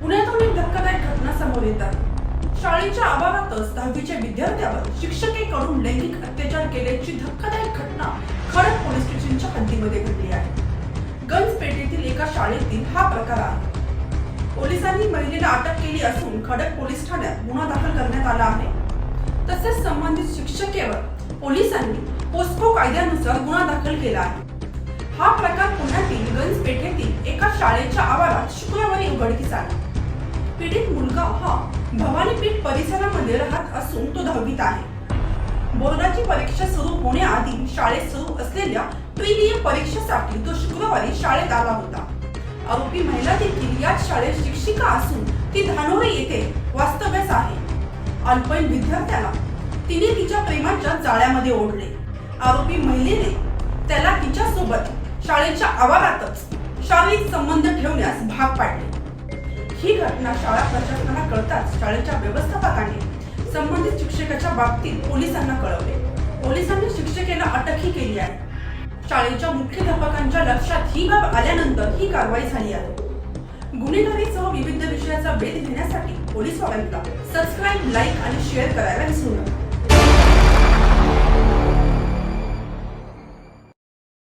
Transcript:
पुण्यातून एक धक्कादायक घटना समोर येतात. शाळेच्या आवारातच दहावीच्या विद्यार्थ्यावर शिक्षकेकडून लैंगिक अत्याचार केल्याची धक्कादायक घटना खडक पोलीस स्टेशनच्या हद्दीमध्ये घडली आहे. गंजपेठेतील एका शाळेतील हा प्रकार आहे. पोलिसांनी महिलेला अटक केली असून खडक पोलीस ठाण्यात गुन्हा दाखल करण्यात आला आहे. तसेच संबंधित शिक्षकेवर पोलिसांनी पोस्को कायद्यानुसार गुन्हा दाखल केला आहे. हा प्रकार पुण्यातील गंज पेठेतील एका शाळेच्या आवारात शुक्रवारी उघडकीस आला. पीडित मुलगा हा भवानीपीठ परिसरामध्ये राहत असून तो दहावीत आहे. बोर्डाची परीक्षा सुरू होण्याआधी शाळेत सुरू असलेल्या प्रिलिय परीक्षेसाठी तो शुक्रवारी शाळेत आला होता. आरोपी महिला देखील याच शाळेत शिक्षिका असून ती धानोरे येथे वास्तव्यास आहे. अल्पवयीन विद्यार्थ्याला तिने तिच्या प्रेमाच्या जाळ्यामध्ये ओढले. आरोपी महिलेने त्याला तिच्या सोबत शाळेच्या आवारातच शारीरिक संबंध ठेवण्यास ही घटना शाळा प्रशासनाला कळताच शाळेच्या व्यवस्थापकाने संबंधित शिक्षकाच्या बाबतीत पोलिसांना कळवले. पोलिसांनी शिक्षकेला अटकही केली आहे. शाळेच्या मुख्याध्यापकांच्या लक्षात ही बाब आल्यानंतर ही कारवाई झाली आहे. गुन्हेगारीसह विविध विषयाचा वेध घेण्यासाठी पोलीस वाल्यांना सबस्क्राईब लाईक आणि शेअर करायला विसरू नका.